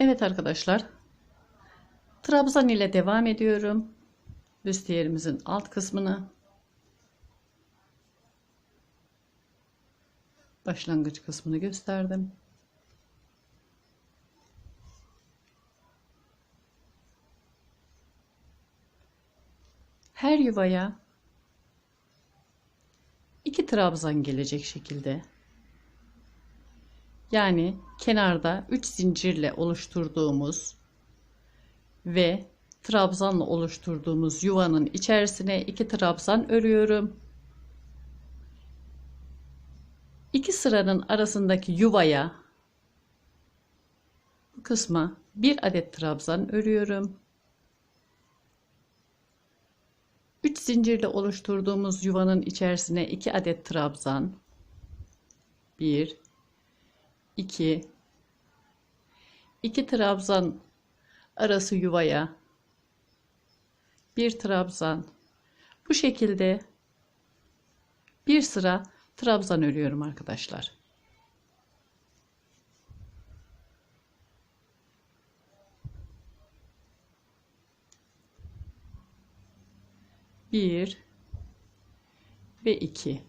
Evet arkadaşlar. Trabzan ile devam ediyorum. Büstiyerimizin alt kısmını başlangıç kısmını gösterdim. Her yuvaya iki trabzan gelecek şekilde yani kenarda 3 zincirle oluşturduğumuz ve trabzanla oluşturduğumuz yuvanın içerisine iki trabzan örüyorum. İki sıranın arasındaki yuvaya bu kısma bir adet trabzan örüyorum. 3 zincirle oluşturduğumuz yuvanın içerisine 2 adet trabzan 1 2 2 trabzan arası yuvaya bir trabzan bu şekilde bir sıra trabzan örüyorum arkadaşlar. Bir ve iki.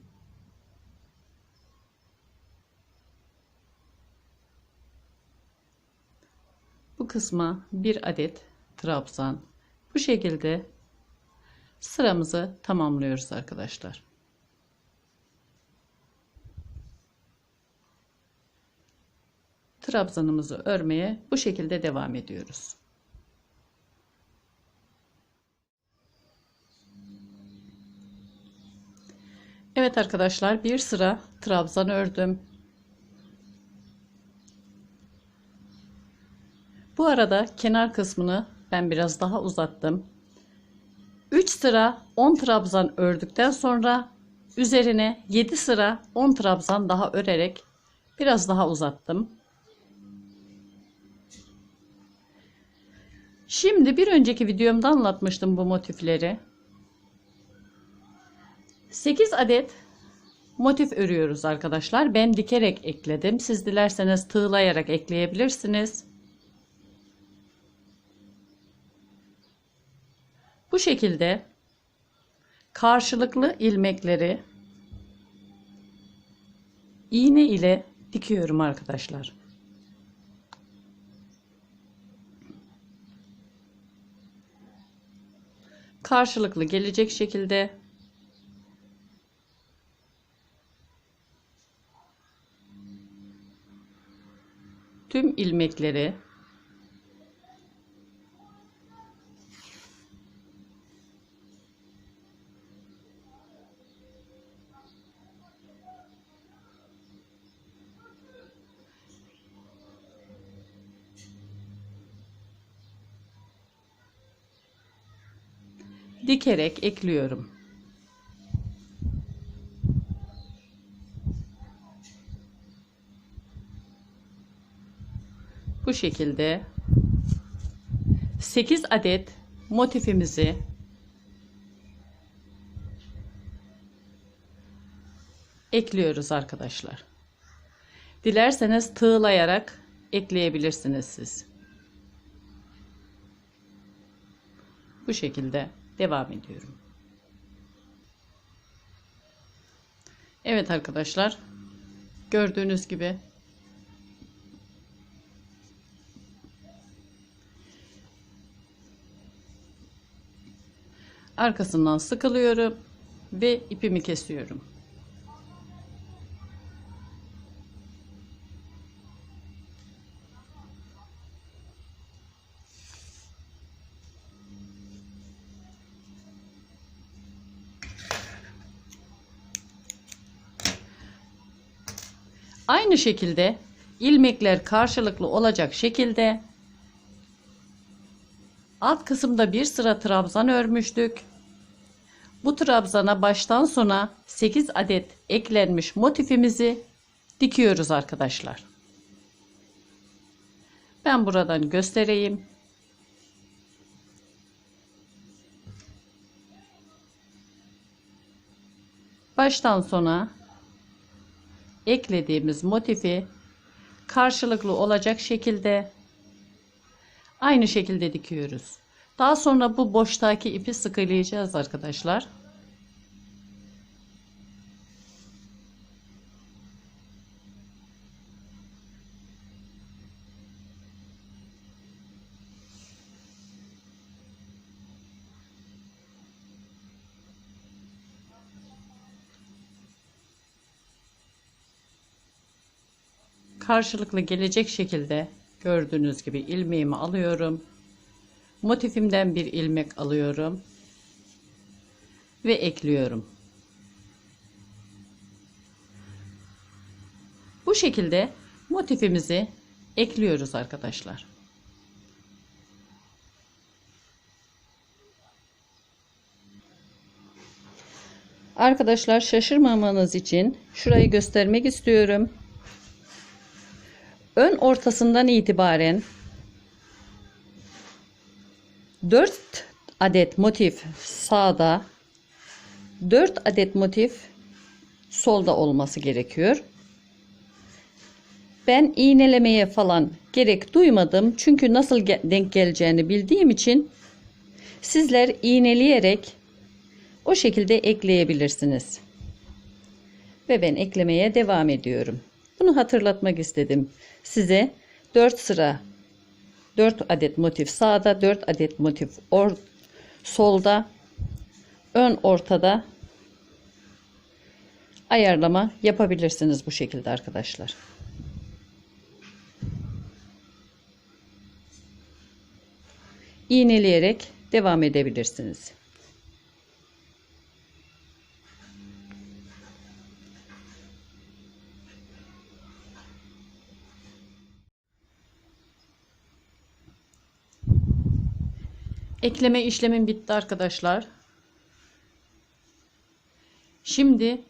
Kısma bir adet trabzan. Bu şekilde sıramızı tamamlıyoruz arkadaşlar. Trabzanımızı örmeye bu şekilde devam ediyoruz. Evet arkadaşlar bir sıra trabzan ördüm. Bu arada kenar kısmını ben biraz daha uzattım. 3 sıra 10 trabzan ördükten sonra üzerine 7 sıra 10 trabzan daha örerek biraz daha uzattım. Şimdi bir önceki videomda anlatmıştım bu motifleri. 8 adet motif örüyoruz arkadaşlar. Ben dikerek ekledim. Siz dilerseniz tığlayarak ekleyebilirsiniz. Bu şekilde karşılıklı ilmekleri iğne ile dikiyorum arkadaşlar. Karşılıklı gelecek şekilde tüm ilmekleri dikerek ekliyorum. Bu şekilde 8 adet motifimizi ekliyoruz arkadaşlar. Dilerseniz tığlayarak ekleyebilirsiniz siz. Bu şekilde devam ediyorum. Evet arkadaşlar. Gördüğünüz gibi arkasından sıkılıyorum ve ipimi kesiyorum. Aynı şekilde ilmekler karşılıklı olacak şekilde alt kısımda bir sıra trabzan örmüştük. Bu trabzana baştan sona 8 adet eklenmiş motifimizi dikiyoruz arkadaşlar. Ben buradan göstereyim. Baştan sona eklediğimiz motifi karşılıklı olacak şekilde Aynı şekilde dikiyoruz. Daha sonra bu boştaki ipi sıkılayacağız arkadaşlar. Karşılıklı gelecek şekilde gördüğünüz gibi ilmeğimi alıyorum. Motifimden bir ilmek alıyorum ve ekliyorum. Bu şekilde motifimizi ekliyoruz arkadaşlar. Arkadaşlar şaşırmamanız için şurayı göstermek istiyorum ön ortasından itibaren 4 adet motif sağda 4 adet motif solda olması gerekiyor. Ben iğnelemeye falan gerek duymadım. Çünkü nasıl denk geleceğini bildiğim için sizler iğneleyerek o şekilde ekleyebilirsiniz. Ve ben eklemeye devam ediyorum. Bunu hatırlatmak istedim. Size 4 sıra 4 adet motif sağda, 4 adet motif or solda, ön ortada ayarlama yapabilirsiniz bu şekilde arkadaşlar. İğneleyerek devam edebilirsiniz. Ekleme işlemim bitti arkadaşlar. Şimdi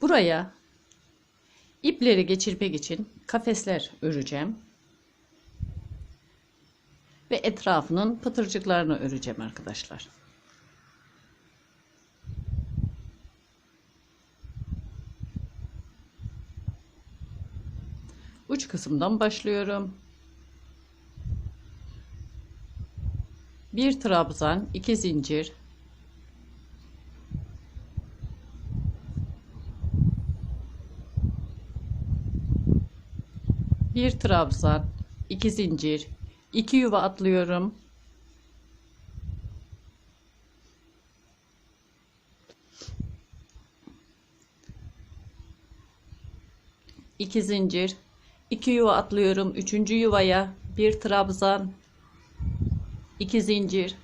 buraya ipleri geçirmek için kafesler öreceğim. Ve etrafının pıtırcıklarını öreceğim arkadaşlar. Uç kısımdan başlıyorum. Bir trabzan, iki zincir, bir trabzan, iki zincir, iki yuva atlıyorum. iki zincir, iki yuva atlıyorum. Üçüncü yuvaya bir trabzan, 2 zincir.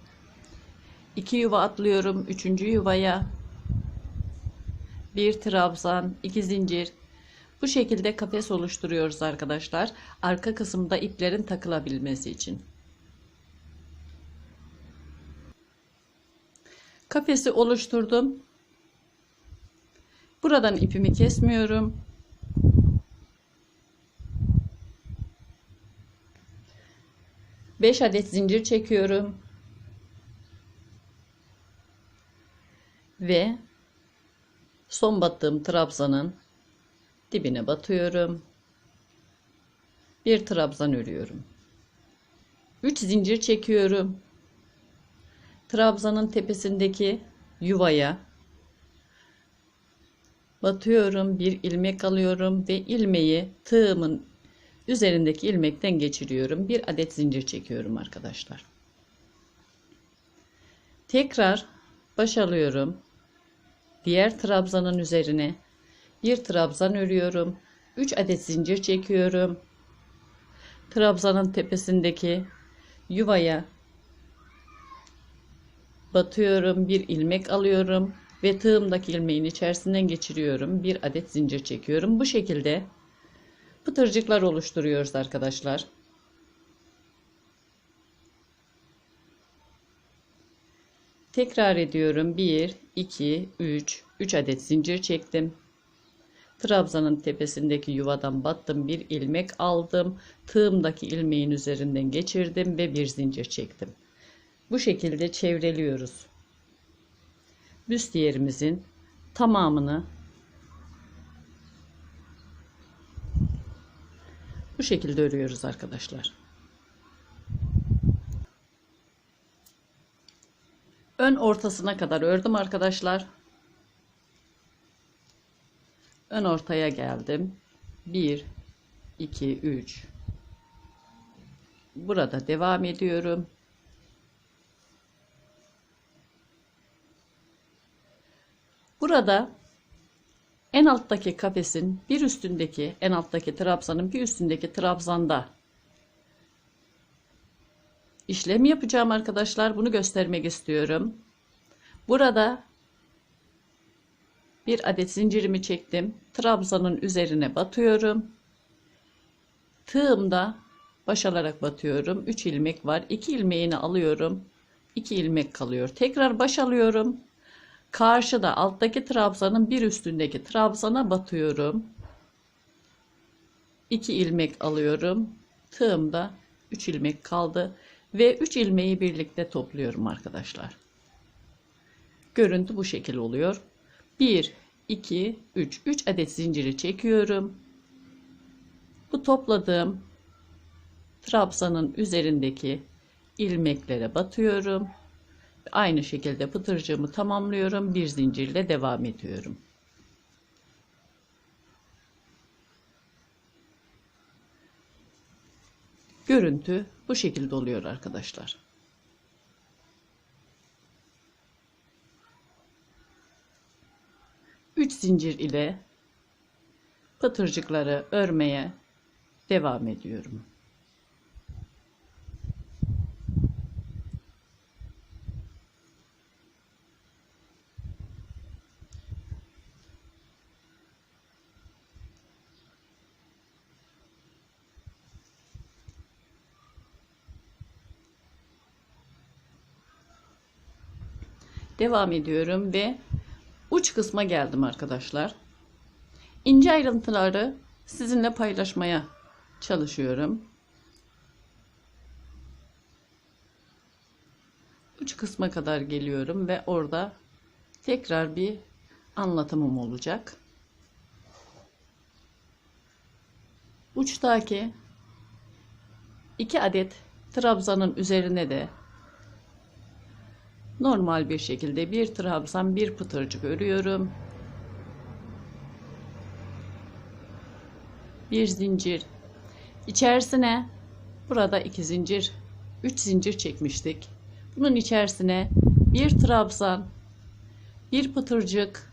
2 yuva atlıyorum 3. yuvaya. Bir trabzan 2 zincir. Bu şekilde kafes oluşturuyoruz arkadaşlar arka kısımda iplerin takılabilmesi için. Kafesi oluşturdum. Buradan ipimi kesmiyorum 5 adet zincir çekiyorum. Ve son battığım trabzanın dibine batıyorum. Bir trabzan örüyorum. 3 zincir çekiyorum. Trabzanın tepesindeki yuvaya batıyorum. Bir ilmek alıyorum ve ilmeği tığımın üzerindeki ilmekten geçiriyorum. Bir adet zincir çekiyorum arkadaşlar. Tekrar baş alıyorum. Diğer trabzanın üzerine bir trabzan örüyorum. 3 adet zincir çekiyorum. Trabzanın tepesindeki yuvaya batıyorum. Bir ilmek alıyorum ve tığımdaki ilmeğin içerisinden geçiriyorum. Bir adet zincir çekiyorum. Bu şekilde pıtırcıklar oluşturuyoruz arkadaşlar. Tekrar ediyorum. 1, 2, 3, 3 adet zincir çektim. Trabzanın tepesindeki yuvadan battım. Bir ilmek aldım. Tığımdaki ilmeğin üzerinden geçirdim ve bir zincir çektim. Bu şekilde çevreliyoruz. Büstiyerimizin tamamını Bu şekilde örüyoruz arkadaşlar. Ön ortasına kadar ördüm arkadaşlar. Ön ortaya geldim. 1 2 3 Burada devam ediyorum. Burada en alttaki kafesin bir üstündeki en alttaki trabzanın bir üstündeki trabzanda işlem yapacağım arkadaşlar. Bunu göstermek istiyorum. Burada bir adet zincirimi çektim. Trabzanın üzerine batıyorum. Tığımda baş alarak batıyorum. 3 ilmek var. 2 ilmeğini alıyorum. 2 ilmek kalıyor. Tekrar baş alıyorum. Karşıda alttaki trabzanın bir üstündeki trabzana batıyorum. 2 ilmek alıyorum. Tığımda 3 ilmek kaldı ve 3 ilmeği birlikte topluyorum arkadaşlar. Görüntü bu şekil oluyor. 1 2 3 3 adet zinciri çekiyorum. Bu topladığım trabzanın üzerindeki ilmeklere batıyorum. Aynı şekilde pıtırcığımı tamamlıyorum. Bir zincirle devam ediyorum. Görüntü bu şekilde oluyor arkadaşlar. Üç zincir ile pıtırcıkları örmeye devam ediyorum. Devam ediyorum ve uç kısma geldim arkadaşlar. İnce ayrıntıları sizinle paylaşmaya çalışıyorum. Uç kısma kadar geliyorum ve orada tekrar bir anlatımım olacak. Uçtaki iki adet trabzanın üzerine de normal bir şekilde bir trabzan bir pıtırcık örüyorum. Bir zincir. İçerisine burada iki zincir, üç zincir çekmiştik. Bunun içerisine bir trabzan, bir pıtırcık,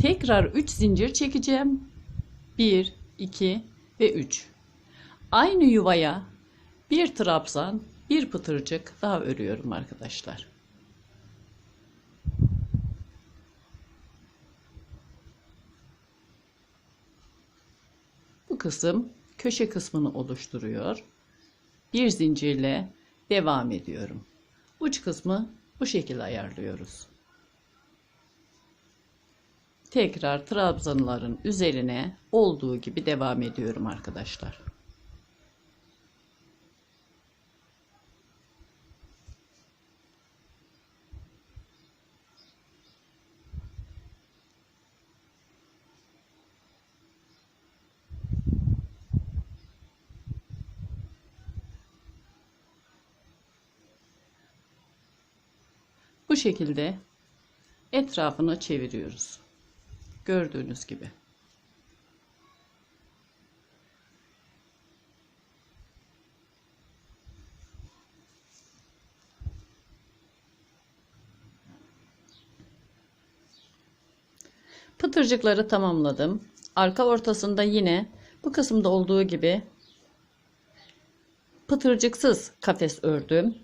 tekrar üç zincir çekeceğim. 1, 2 ve 3. Aynı yuvaya bir trabzan, bir pıtırcık daha örüyorum arkadaşlar. Bu kısım köşe kısmını oluşturuyor. Bir zincirle devam ediyorum. Uç kısmı bu şekilde ayarlıyoruz. Tekrar trabzanların üzerine olduğu gibi devam ediyorum arkadaşlar. Bu şekilde etrafını çeviriyoruz. Gördüğünüz gibi. Pıtırcıkları tamamladım. Arka ortasında yine bu kısımda olduğu gibi pıtırcıksız kafes ördüm.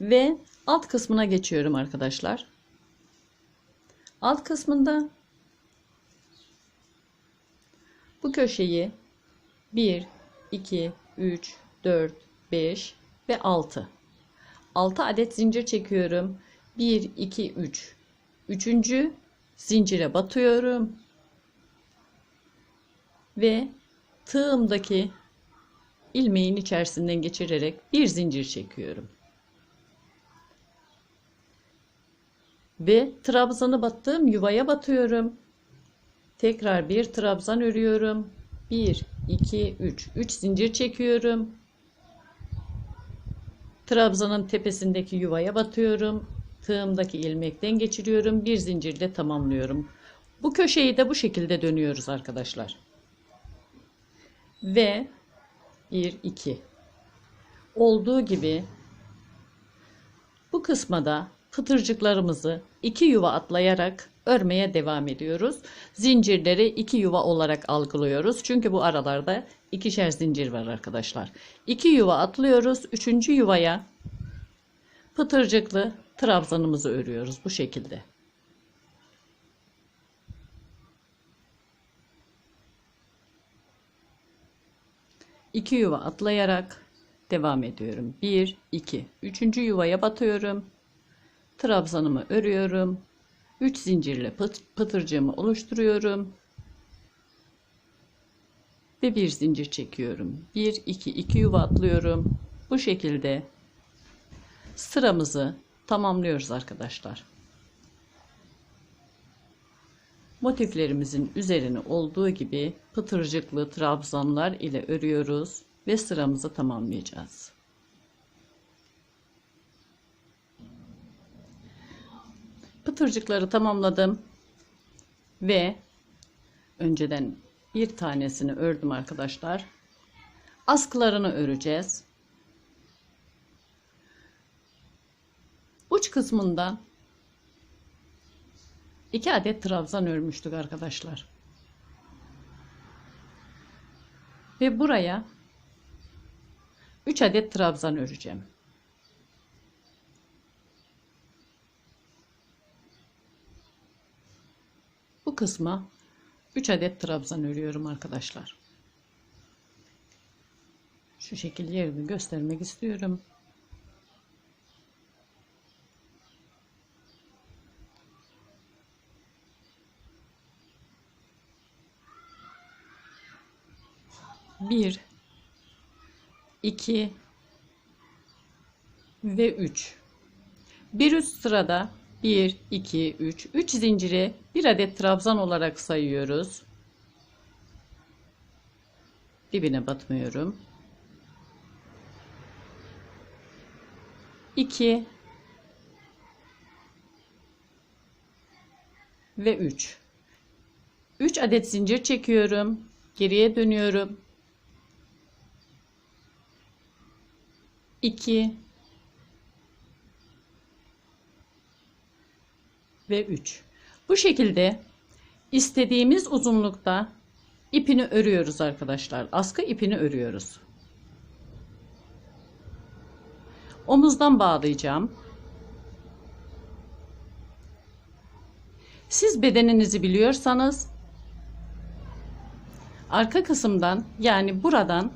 Ve alt kısmına geçiyorum arkadaşlar. Alt kısmında bu köşeyi 1, 2, 3, 4, 5 ve 6. 6 adet zincir çekiyorum. 1, 2, 3. Üçüncü zincire batıyorum. Ve tığımdaki ilmeğin içerisinden geçirerek bir zincir çekiyorum. Ve trabzanı battığım yuvaya batıyorum. Tekrar bir trabzan örüyorum. 1 2 3 3 zincir çekiyorum. Trabzanın tepesindeki yuvaya batıyorum. Tığımdaki ilmekten geçiriyorum. Bir zincirle tamamlıyorum. Bu köşeyi de bu şekilde dönüyoruz arkadaşlar. Ve 1 2 olduğu gibi bu kısma da pıtırcıklarımızı iki yuva atlayarak örmeye devam ediyoruz. Zincirleri iki yuva olarak algılıyoruz. Çünkü bu aralarda ikişer zincir var arkadaşlar. İki yuva atlıyoruz. Üçüncü yuvaya pıtırcıklı trabzanımızı örüyoruz bu şekilde. İki yuva atlayarak devam ediyorum. 1 2 3. yuvaya batıyorum. Trabzanımı örüyorum. 3 zincirle pıt, pıtırcığımı oluşturuyorum. Ve bir zincir çekiyorum. 1 2 2 yuva atlıyorum. Bu şekilde sıramızı tamamlıyoruz arkadaşlar. Motiflerimizin üzerine olduğu gibi pıtırcıklı trabzanlar ile örüyoruz ve sıramızı tamamlayacağız. Pıtırcıkları tamamladım ve önceden bir tanesini ördüm arkadaşlar. Askılarını öreceğiz. Uç kısmından iki adet trabzan örmüştük arkadaşlar. Ve buraya 3 adet trabzan öreceğim. Bu kısma 3 adet trabzan örüyorum arkadaşlar. Şu şekil yerini göstermek istiyorum. Bir, iki ve üç. Bir üst sırada 1, 2, 3, 3 zinciri bir adet trabzan olarak sayıyoruz. Dibine batmıyorum. 2 ve 3. 3 adet zincir çekiyorum. Geriye dönüyorum. 2 ve 3. Bu şekilde istediğimiz uzunlukta ipini örüyoruz arkadaşlar. Askı ipini örüyoruz. Omuzdan bağlayacağım. Siz bedeninizi biliyorsanız arka kısımdan yani buradan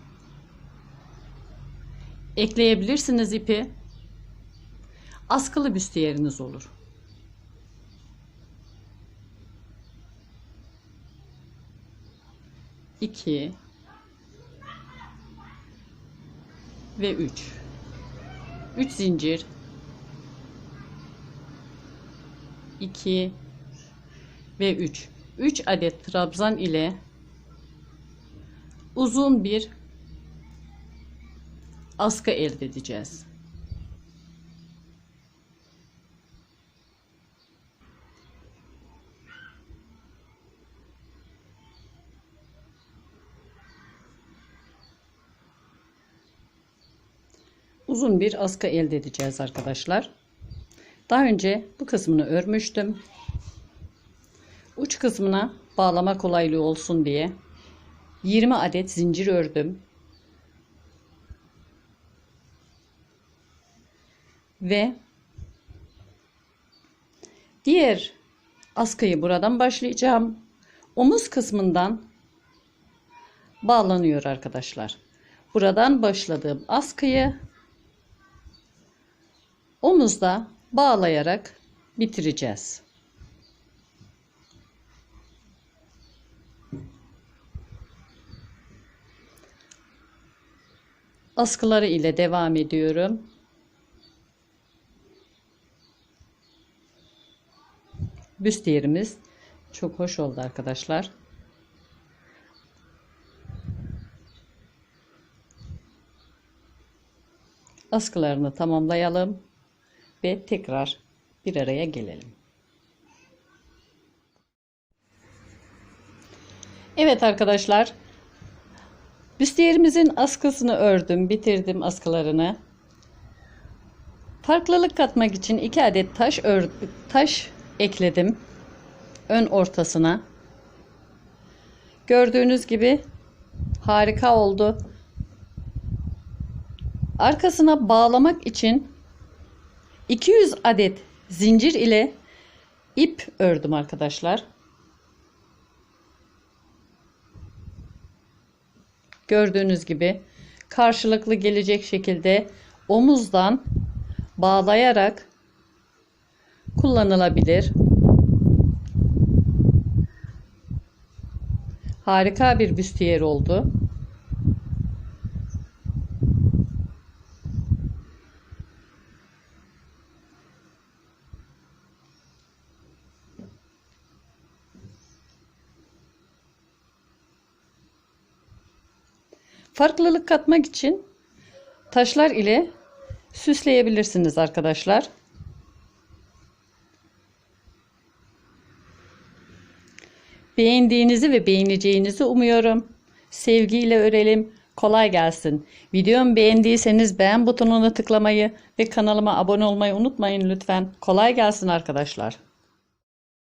ekleyebilirsiniz ipi. Askılı büstiyeriniz olur. 2 ve 3 3 zincir. 2 ve 3 3 adet trabzan ile uzun bir askı elde edeceğiz. Uzun bir askı elde edeceğiz arkadaşlar. Daha önce bu kısmını örmüştüm. Uç kısmına bağlama kolaylığı olsun diye 20 adet zincir ördüm. Ve diğer askıyı buradan başlayacağım. Omuz kısmından bağlanıyor arkadaşlar. Buradan başladığım askıyı omuzda bağlayarak bitireceğiz. Askıları ile devam ediyorum. Büst yerimiz Çok hoş oldu arkadaşlar. Askılarını tamamlayalım ve tekrar bir araya gelelim. Evet arkadaşlar. Büstiyerimizin askısını ördüm, bitirdim askılarını. Farklılık katmak için 2 adet taş ör taş ekledim ön ortasına. Gördüğünüz gibi harika oldu. Arkasına bağlamak için 200 adet zincir ile ip ördüm arkadaşlar. Gördüğünüz gibi karşılıklı gelecek şekilde omuzdan bağlayarak kullanılabilir. Harika bir büstiyer oldu. Farklılık katmak için taşlar ile süsleyebilirsiniz arkadaşlar. Beğendiğinizi ve beğeneceğinizi umuyorum. Sevgiyle örelim. Kolay gelsin. Videomu beğendiyseniz beğen butonuna tıklamayı ve kanalıma abone olmayı unutmayın lütfen. Kolay gelsin arkadaşlar.